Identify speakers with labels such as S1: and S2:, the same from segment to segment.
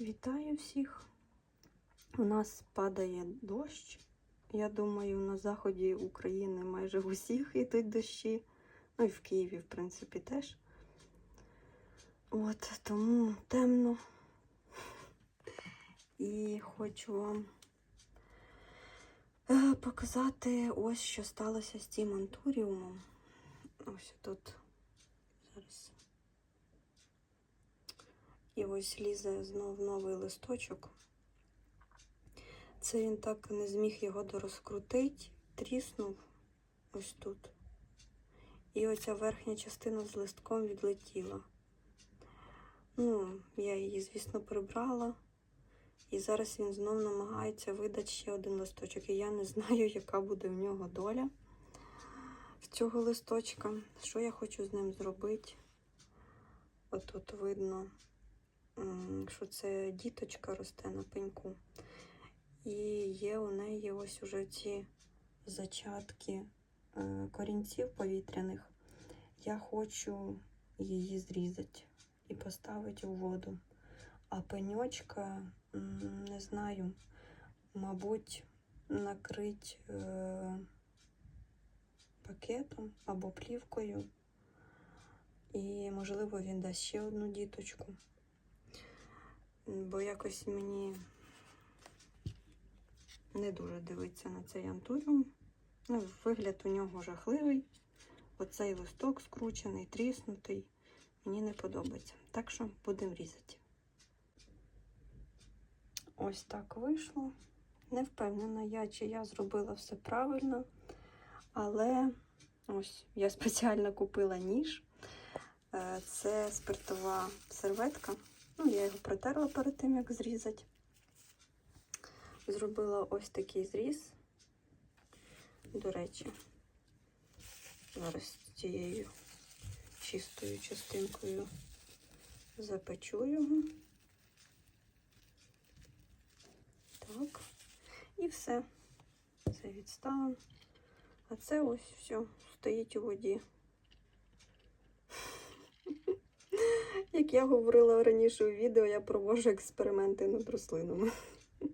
S1: Вітаю всіх. У нас падає дощ. Я думаю, на заході України майже в усіх йдуть дощі. Ну і в Києві, в принципі, теж. От, тому темно. І хочу вам е, показати ось що сталося з цим антуріумом. Ось тут зараз. І ось лізе знов новий листочок. Це він так не зміг його дорозкрутити, тріснув ось тут. І оця верхня частина з листком відлетіла. Ну, я її, звісно, прибрала. І зараз він знов намагається видати ще один листочок. І я не знаю, яка буде в нього доля в цього листочка. Що я хочу з ним зробити? Отут видно, що це діточка росте на пеньку. І є у неї ось уже ці зачатки е, корінців повітряних. Я хочу її зрізати і поставити у воду. А пеньочка, не знаю, мабуть, накрить е, пакетом або плівкою. І, можливо, він дасть ще одну діточку. Бо якось мені не дуже дивиться на цей антуріум. Ну, вигляд у нього жахливий. Оцей листок скручений, тріснутий. Мені не подобається. Так що будемо різати. Ось так вийшло. Не впевнена я, чи я зробила все правильно. Але ось я спеціально купила ніж. Е, Це спиртова серветка. Ну, я його протерла перед тим, як зрізати. Зробила ось такий зріз. До речі, зараз цією чистою частинкою запечу його. Так, і все. Це відставимо. А це ось все стоїть у воді. Як я говорила раніше у відео, я проводжу експерименти над рослинами.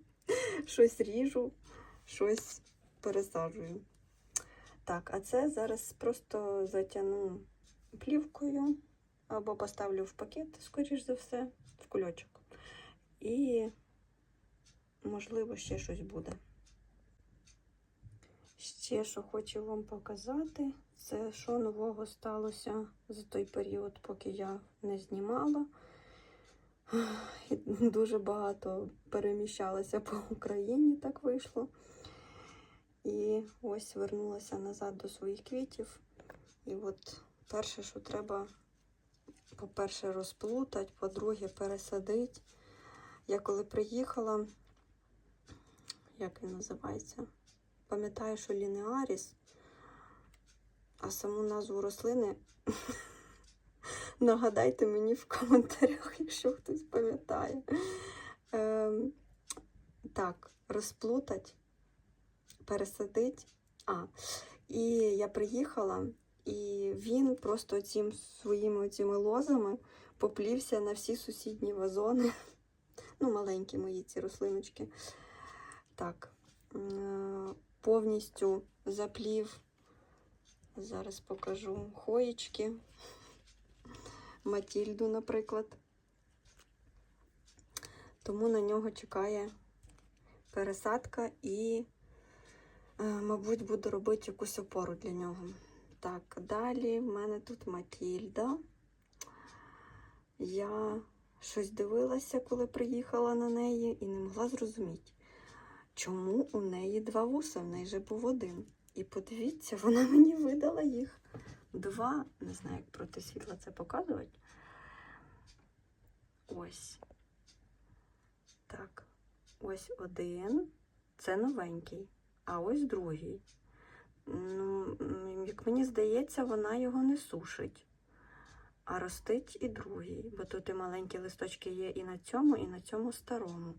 S1: Щось ріжу, щось пересаджую. Так, а це зараз просто затягну плівкою або поставлю в пакет, скоріш за все, в кульочок. І, можливо, ще щось буде. Ще що хочу вам показати, це що нового сталося за той період, поки я не знімала. Дуже багато переміщалася по Україні, так вийшло. І ось вернулася назад до своїх квітів. І от перше, що треба, по-перше, розплутати, по-друге, пересадити. Я коли приїхала, як він називається? Пам'ятаю, що лінеаріс, а саму назву рослини нагадайте мені в коментарях, якщо хтось пам'ятає. Ем, так, розплутать, пересадить. А, і я приїхала, і він просто цим своїми цими лозами поплівся на всі сусідні вазони. Ну, маленькі мої ці рослиночки. Так, е, повністю заплів. Зараз покажу хоєчки. Матільду, наприклад. Тому на нього чекає пересадка і, е, мабуть, буду робити якусь опору для нього. Так, далі в мене тут Матільда. Я щось дивилася, коли приїхала на неї, і не могла зрозуміти, чому у неї два вуса, в неї же був один. І подивіться, вона мені видала їх два. Не знаю, як проти світла це показувати. Ось. Так, ось один. Це новенький, а ось другий. Ну, як мені здається, вона його не сушить, а ростить і другий. Бо тут і маленькі листочки є і на цьому, і на цьому старому.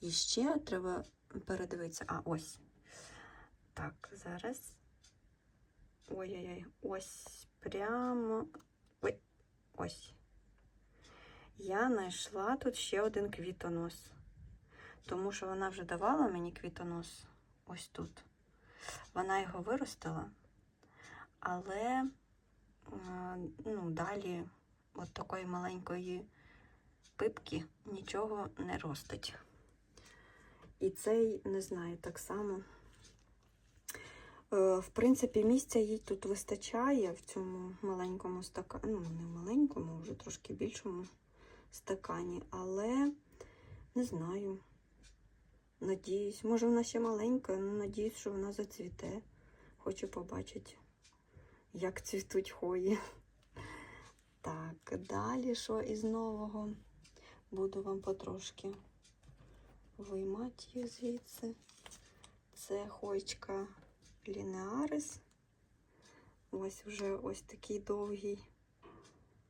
S1: І ще треба передивитися. А, ось. Так, зараз. Ой-ой-ой, ось прямо. Ой, ось. Я знайшла тут ще один квітонос. Тому що вона вже давала мені квітонос ось тут. Вона його виростила, але е, ну, далі от такої маленької пипки нічого не ростить. І цей, не знаю, так само. Е, В принципі, місця їй тут вистачає в цьому маленькому стакані, ну, не маленькому, вже трошки більшому стакані, але не знаю. Надіюсь, може вона ще маленька, але надіюсь, що вона зацвіте. Хочу побачити, як цвітуть хої. Так, далі що із нового? Буду вам потрошки виймати їх звідси. Це хойчка лінеарис. Ось вже ось такий довгий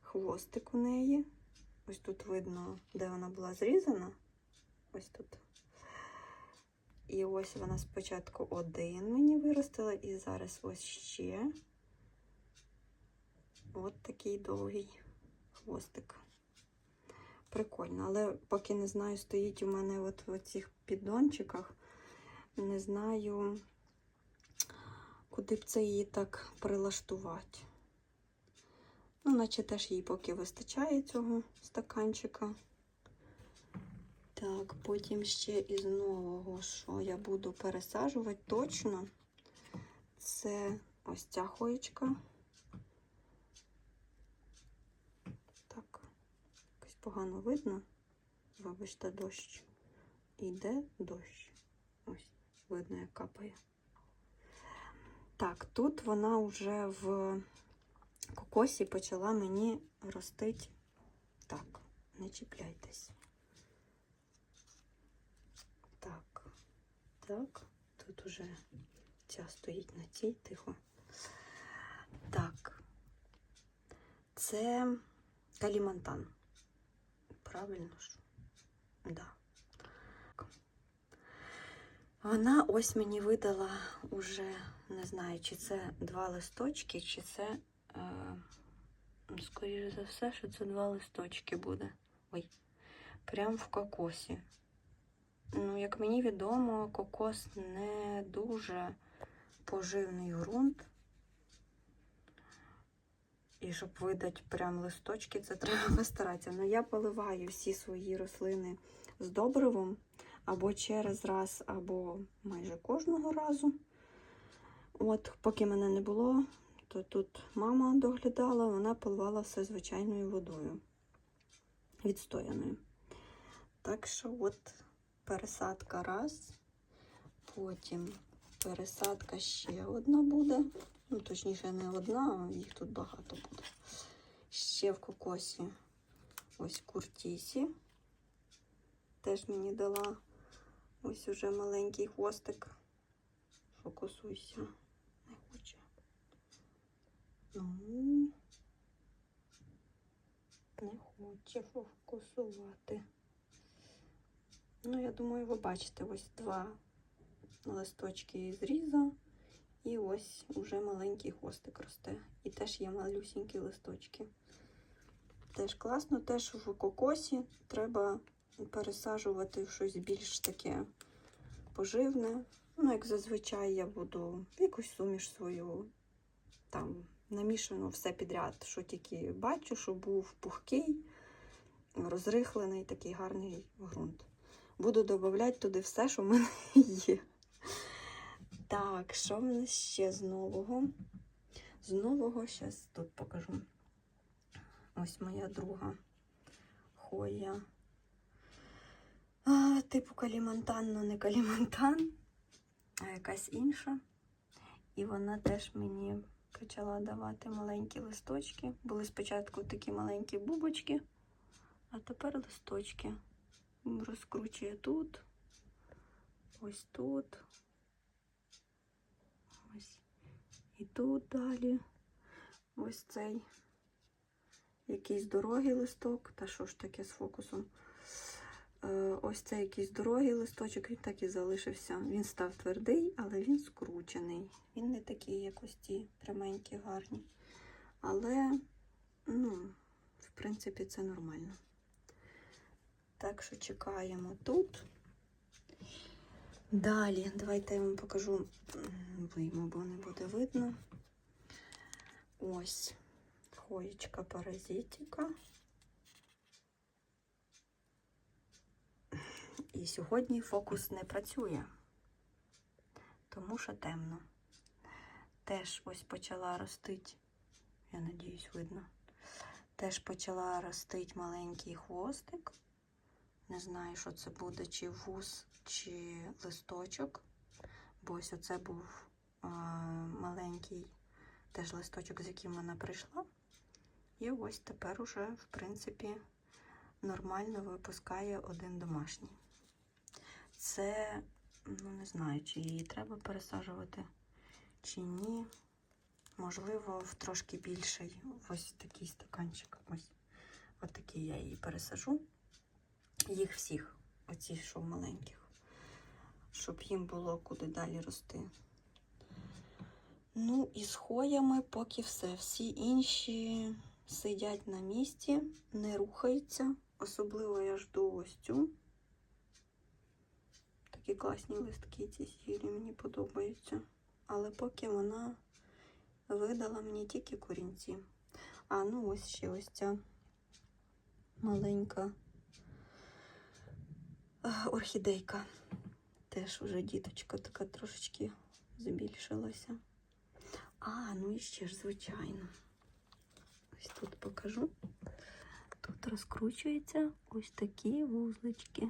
S1: хвостик у неї. Ось тут видно, де вона була зрізана. Ось тут. І ось вона спочатку один мені виростила, і зараз ось ще от такий довгий хвостик. Прикольно, але поки не знаю, стоїть у мене от в цих піддончиках. Не знаю, куди б це її так прилаштувати. Ну, наче теж їй поки вистачає цього стаканчика. Так, потім ще із нового, що я буду пересаджувати точно. Це ось ця хоєчка. Так, якось погано видно. Вибачте, дощ. Іде дощ. Ось, видно, як капає. Так, тут вона вже в кокосі почала мені ростити. Так, не чіпляйтесь. Так, так, тут уже ця стоїть на цій тихо. Так, це калімантан. Правильно ж? Вона ось мені видала уже, не знаю, чи це два листочки, чи це, е, скоріше за все, що це два листочки буде. Ой, прям в кокосі. Ну, як мені відомо, кокос не дуже поживний ґрунт. І щоб видати прям листочки, це треба постаратися. Ну, я поливаю всі свої рослини з добривом або через раз, або майже кожного разу. От, поки мене не було, то тут мама доглядала, вона поливала все звичайною водою, відстояною. Так що, от пересадка раз, потім пересадка ще одна буде. Ну, точніше, не одна, їх тут багато буде. Ще в кокосі ось куртісі. Теж мені дала ось уже маленький хвостик. Фокусуйся. Не хоче. Ну, не хоче фокусувати. Ну, я думаю, ви бачите ось два листочки зріза. І ось уже маленький хвостик росте. І теж є малюсінькі листочки. Теж класно, теж в кокосі треба пересаджувати в щось більш таке поживне. Ну, як зазвичай я буду якусь суміш свою там намішану все підряд, що тільки бачу, що був пухкий, розрихлений, такий гарний ґрунт. Буду додавати туди все, що в мене є. Так, що в нас ще з нового? З нового, зараз тут покажу. Ось моя друга хоя. Типу калімантан, ну не калімантан, а якась інша. І вона теж мені почала давати маленькі листочки. Були спочатку такі маленькі бубочки, а тепер листочки. Розкручує тут, ось тут. Ось. І тут далі ось цей якийсь дорогий листок. Та що ж таке з фокусом? Е, Ось цей якийсь дорогий листочок, він так і залишився. Він став твердий, але він скручений. Він не такий, як ось ті пряменькі, гарні. Але, ну, в принципі, це нормально. Так що чекаємо тут. Далі, давайте я вам покажу, вийму, бо не буде видно. Ось хоєчка паразитика. І сьогодні фокус не працює, тому що темно. Теж ось почала ростить, я надіюсь, видно. Теж почала ростить маленький хвостик. Не знаю, що це буде, чи вус, чи листочок. Бо ось оце був а, маленький теж листочок, з яким вона прийшла. І ось тепер уже, в принципі, нормально випускає один домашній. Це, ну не знаю, чи її треба пересаджувати, чи ні. Можливо, в трошки більший ось такий стаканчик. Ось отакий я її пересажу. Їх всіх, оці, що маленьких, щоб їм було куди далі рости. Ну, і з хоями поки все. Всі інші сидять на місці, не рухаються. Особливо я жду ось цю. Такі класні листки ці сірі, мені подобаються. Але поки вона видала мені тільки корінці. А, ну ось ще ось ця маленька орхідейка. Теж уже діточка така трошечки збільшилася. А, ну і ще ж, звичайно. Ось тут покажу. Тут розкручуються ось такі вузлички.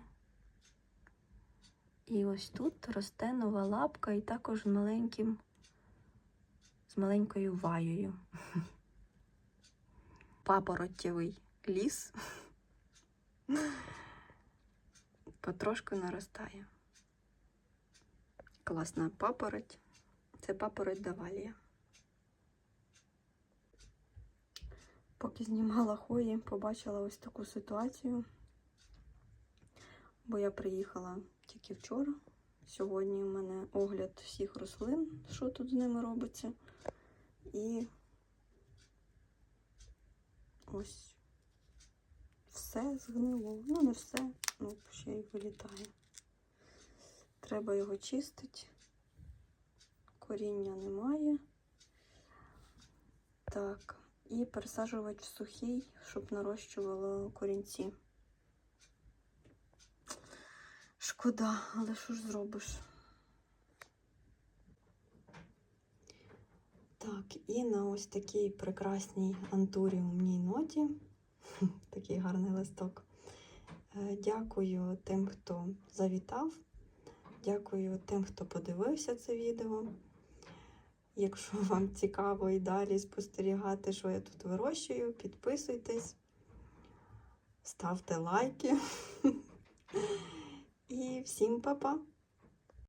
S1: І ось тут росте нова лапка і також маленьким, з маленькою ваєю. Папороттєвий ліс. Потрошку наростає. Класна папороть. Це папороть давалія. Поки знімала хої, побачила ось таку ситуацію. Бо я приїхала тільки вчора. Сьогодні у мене огляд всіх рослин, що тут з ними робиться. І ось все згнило. Ну, не все, ну, ще й вилітає. Треба його чистити. Коріння немає. Так, і пересаджувати в сухий, щоб нарощувало корінці. Шкода, але що ж зробиш? Так, і на ось такій прекрасній антуріумній ноті, такий гарний листок. Е, Дякую тим, хто завітав. Дякую тим, хто подивився це відео. Якщо вам цікаво і далі спостерігати, що я тут вирощую, підписуйтесь, ставте лайки. І всім па-па!